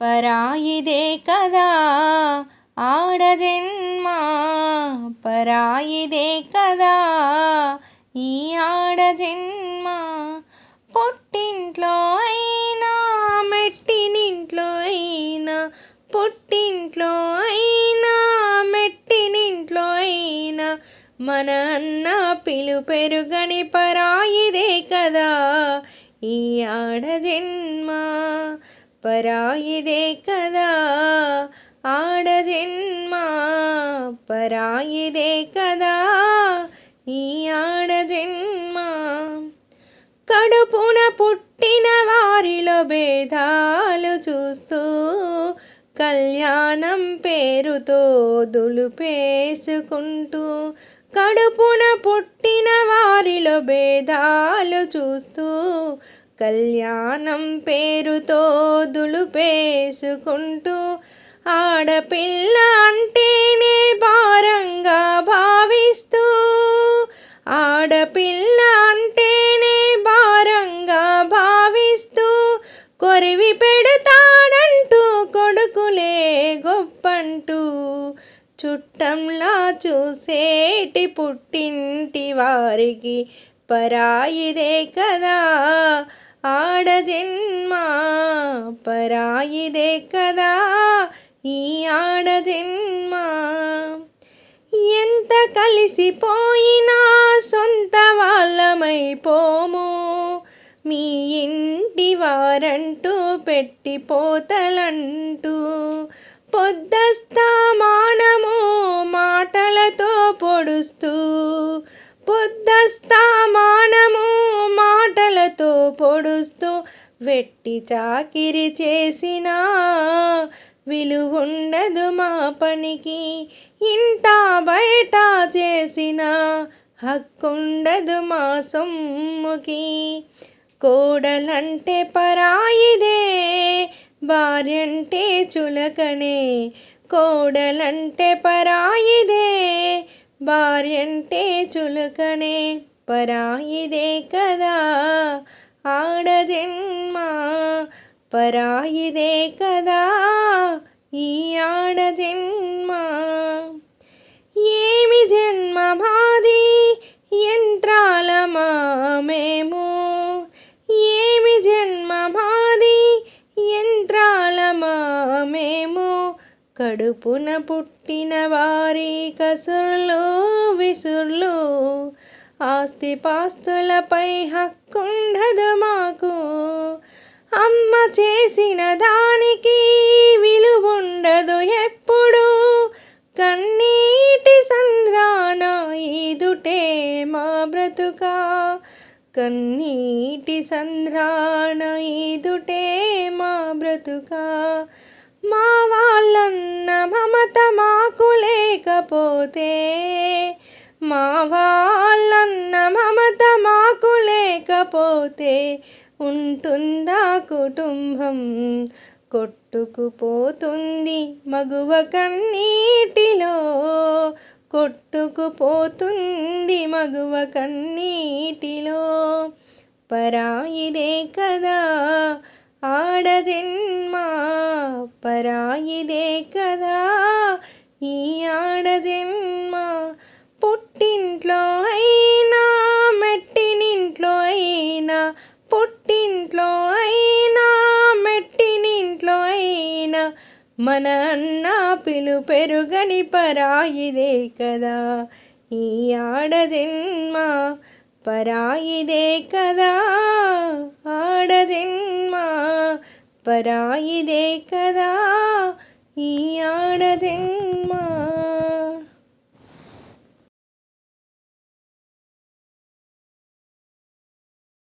పరాయిదే కదా ఆడజన్మ. పరాయిదే కదా ఈ ఆడజన్మ. పుట్టింట్లో అయినా మెట్టినింట్లో అయినా పుట్టింట్లో అయినా మెట్టినింట్లో అయినా మన అన్న పిలు పెరుగని పరాయిదే కదా ఈ ఆడజన్మ. పరాయిదే కదా ఆడజన్మ పరాయిదే కదా ఈ ఆడజన్మ కడుపున పుట్టిన వారిలో భేదాలు చూస్తూ కళ్యాణం పేరుతో దులుపేసుకుంటూ కడుపున పుట్టిన వారిలో భేదాలు చూస్తూ కళ్యాణం పేరుతో దులుపేసుకుంటూ ఆడపిల్ల అంటేనే భారంగా భావిస్తూ ఆడపిల్ల అంటేనే భారంగా భావిస్తూ కొరివి పెడతాడంటూ కొడుకులే గొప్పంటూ చుట్టంలా చూసేటి పుట్టింటి వారికి పరాయిదే కదా. ఆడజన్మ పరాయిదే కదా ఈ ఆడజన్మ ఎంత కలిసిపోయినా సొంత వాళ్ళమైపోము. మీ ఇంటి వారంటూ పెట్టిపోతలంటూ పొద్దస్తా మాటలతో పొడుస్తూ వెట్టి చాకిరి చేసినా విలువుండదు మా పనికి. ఇంట బయట చేసిన హక్కుండదు మా సొమ్ముకి. కోడలంటే పరాయిదే భార్యంటే చులకనే. కోడలంటే పరాయిదే భార్యంటే చులకనే. పరాయిదే కదా ఆడజన్మ పరాయిదే కదా ఈ ఆడజన్మ ఏమి జన్మ మాది యంత్రాలమా మేము ఏమి జన్మ మాది యంత్రాలమా మేము కడుపున పుట్టిన వారి కసుర్లు విసుర్లు ఆస్తిపాస్తులపై హక్కుండదు మాకు. అమ్మ చేసిన దానికి విలువుండదు ఎప్పుడు. కన్నీటి సంద్రాన ఈదుటే మా బ్రతుక. కన్నీటి సంద్రాన ఈదుటే మా బ్రతుక. మా వాళ్ళన్న మమత మాకు లేకపోతే మా వాళ్ళన్న మమత మాకు లేకపోతే ఉంటుందా కుటుంబం? కొట్టుకుపోతుంది మగువ కన్నీటిలో. కొట్టుకుపోతుంది మగువ కన్నీటిలో. పరాయిదే కదా ఆడజన్మ పరాయిదే కదా ఈ ఆడజన్మ మన అన్న పిలు పెరుగని పరాయిదే కదా. ఈ ఆడజన్మ పరాయిదే కదా. ఆడజన్మ పరాయిదే కదా. ఈ ఆడజన్మ